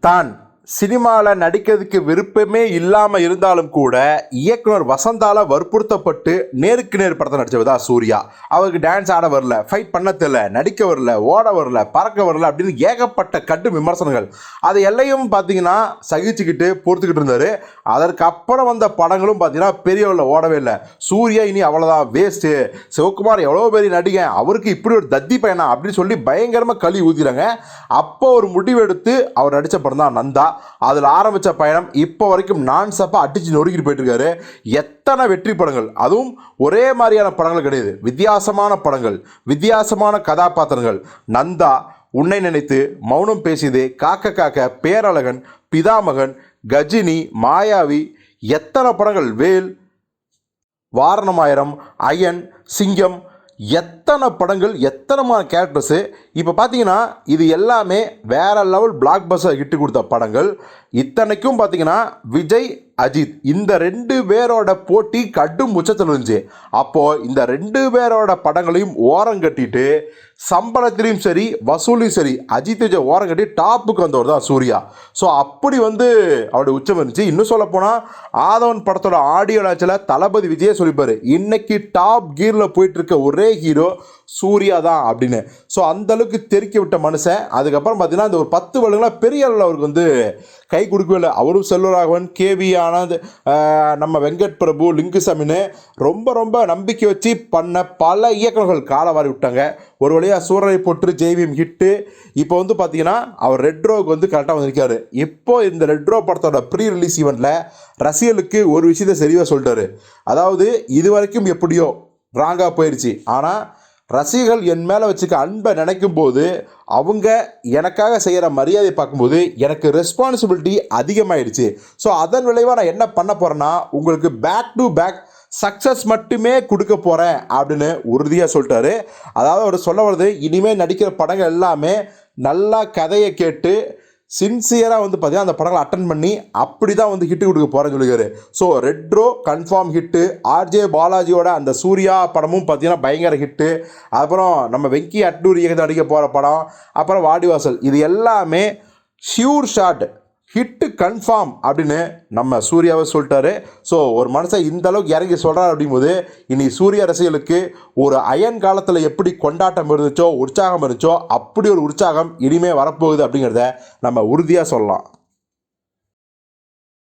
தான் சினிமாவில் நடிக்கிறதுக்கு விருப்பமே இல்லாமல் இருந்தாலும் கூட இயக்குனர் வசந்தால வற்புறுத்தப்பட்டு நேருக்கு நேர் படத்தை நடிச்சவர் தான் சூர்யா. அவருக்கு டான்ஸ் ஆட வரல ஃபைட் பண்ண தெரியல நடிக்க வரல ஓட வரல பறக்க வரல அப்படின்னு ஏகப்பட்ட கட்டு விமர்சனங்கள். அதை எல்லையும் பார்த்தீங்கன்னா சகிச்சுக்கிட்டு பொறுத்துக்கிட்டு இருந்தார். அதற்கு அப்புறம் வந்த படங்களும் பார்த்தீங்கன்னா பெரியவரில் ஓடவே இல்லை. சூர்யா இனி அவ்வளோதான் வேஸ்ட்டு சிவகுமார் எவ்வளோ பெரிய நடிகன் அவருக்கு இப்படி ஒரு தத்தி பையனா அப்படின்னு சொல்லி பயங்கரமாக களி ஊதிறாங்க அப்போ ஒரு முடிவெடுத்து அவர் நடித்த படம் தான் நந்தா. அதில் ஆரம்பித்த பயணம் இப்போ வரைக்கும் நான் சப்பா அடிச்சு நொறுக்கிட்டு போயிட்டுருக்காரு. எத்தனை வெற்றி படங்கள். அதுவும் ஒரே மாதிரியான படங்கள் கிடையாது. வித்தியாசமான படங்கள் வித்தியாசமான கதாபாத்திரங்கள். நந்தா உன்னை நினைத்து மௌனம் பேசியது காக்க காக்க பேரழகன் பிதாமகன் கஜினி மாயாவி எத்தனை படங்கள். வேல் வாரணமாயிரம் அயன் சிங்கம் எத்தனை படங்கள் எத்தனைமான கேரக்டர்ஸு இப்போ பார்த்தீங்கன்னா இது எல்லாமே வேறு லெவல் பிளாக் பஸ்ஸர் ஹிட்டு கொடுத்த படங்கள். இத்தனைக்கும் பார்த்தீங்கன்னா விஜய் அஜித் இந்த ரெண்டு பேரோட போட்டி கடும் உச்சத்தில் இருந்துச்சு. அப்போது இந்த ரெண்டு பேரோட படங்களையும் ஓரம் கட்டிட்டு சம்பளத்திலையும் சரி வசூலையும் சரி அஜித் விஜய் ஓரம் கட்டி டாப்புக்கு வந்தவர் தான் சூர்யா. ஸோ அப்படி வந்து அவருடைய உச்சம் இருந்துச்சு. இன்னும் சொல்ல போனால் ஆதவன் படத்தோட ஆடியோ லான்ச்சில் தளபதி விஜயே சொல்லிப்பாரு இன்னைக்கு டாப் கீரில் போயிட்டு இருக்க ஒரே ஹீரோ சூர்யா தான் அப்படின்னு. ஸோ அந்தளவுக்கு தெருக்கி விட்ட மனுஷன். அதுக்கப்புறம் பார்த்தீங்கன்னா இந்த ஒரு பத்து வருடங்களாக பெரிய அளவில் அவருக்கு வந்து கை கொடுக்கவே இல்லை. அவரும் செல்வராகவன் கேவி ஆனந்த் நம்ம வெங்கட் பிரபு லிங்குசாமின்னு ரொம்ப ரொம்ப நம்பிக்கை வச்சு பண்ண பல இயக்குநர்கள் காலவாரி விட்டாங்க. ஒரு வழியாக சூரரை போட்டு ஜெய்வியம் ஹிட்டு இப்போ வந்து பார்த்தீங்கன்னா அவர் ரெட்ரோவுக்கு வந்து கரெக்டாக வந்திருக்காரு. இப்போ இந்த ரெட்ரோ படத்தோட ப்ரீ ரிலீஸ் ஈவெண்ட்டில் ரசிகலுக்கு ஒரு விஷயத்தை சரியாக சொல்லிட்டாரு. அதாவது இது வரைக்கும் எப்படியோ ராங்காக போயிடுச்சு ஆனால் ரசிகர்கள் என் மேலே வச்சுக்க அன்பை நினைக்கும் போது அவங்க எனக்காக செய்கிற மரியாதை பார்க்கும்போது எனக்கு ரெஸ்பான்சிபிலிட்டி அதிகமாயிடுச்சு. ஸோ அதன் விளைவாக நான் என்ன பண்ண போகிறேன்னா உங்களுக்கு பேக் டு பேக் சக்ஸஸ் மட்டுமே கொடுக்க போகிறேன் அப்படின்னு உறுதியாக சொல்லிட்டாரு. அதாவது அவர் சொல்ல வருது இனிமேல் நடிக்கிற படங்கள் எல்லாமே நல்லா கதையை கேட்டு சின்சியராக வந்து பார்த்தீங்கன்னா அந்த படங்களை அட்டன் பண்ணி அப்படி தான் வந்து ஹிட்டு கொடுக்க போகிறேன்னு சொல்லியிருக்காரு. So Retro confirm hit RJ பாலாஜியோட அந்த சூர்யா படமும் பார்த்தீங்கன்னா பயங்கர ஹிட்டு அப்புறம் நம்ம வெங்கி அட்டூர் இயக்கத்தில் நடிக்க போகிற படம். அப்புறம் வாடிவாசல். இது எல்லாமே ஷியூர் ஷாட் ஹிட்டு கன்ஃபார்ம் அப்படின்னு நம்ம சூர்யாவை சொல்லிட்டாரு. ஸோ ஒரு மனுஷன் இந்த அளவுக்கு இறங்கி சொல்கிறார் அப்படிங்கும்போது இனி சூர்யா ரசிகளுக்கு ஒரு அயன் காலத்தில் எப்படி கொண்டாட்டம் இருந்துச்சோ உற்சாகம் இருந்துச்சோ அப்படி ஒரு உற்சாகம் இனிமே வரப்போகுது அப்படிங்கிறத நம்ம உறுதியாக சொல்லலாம்.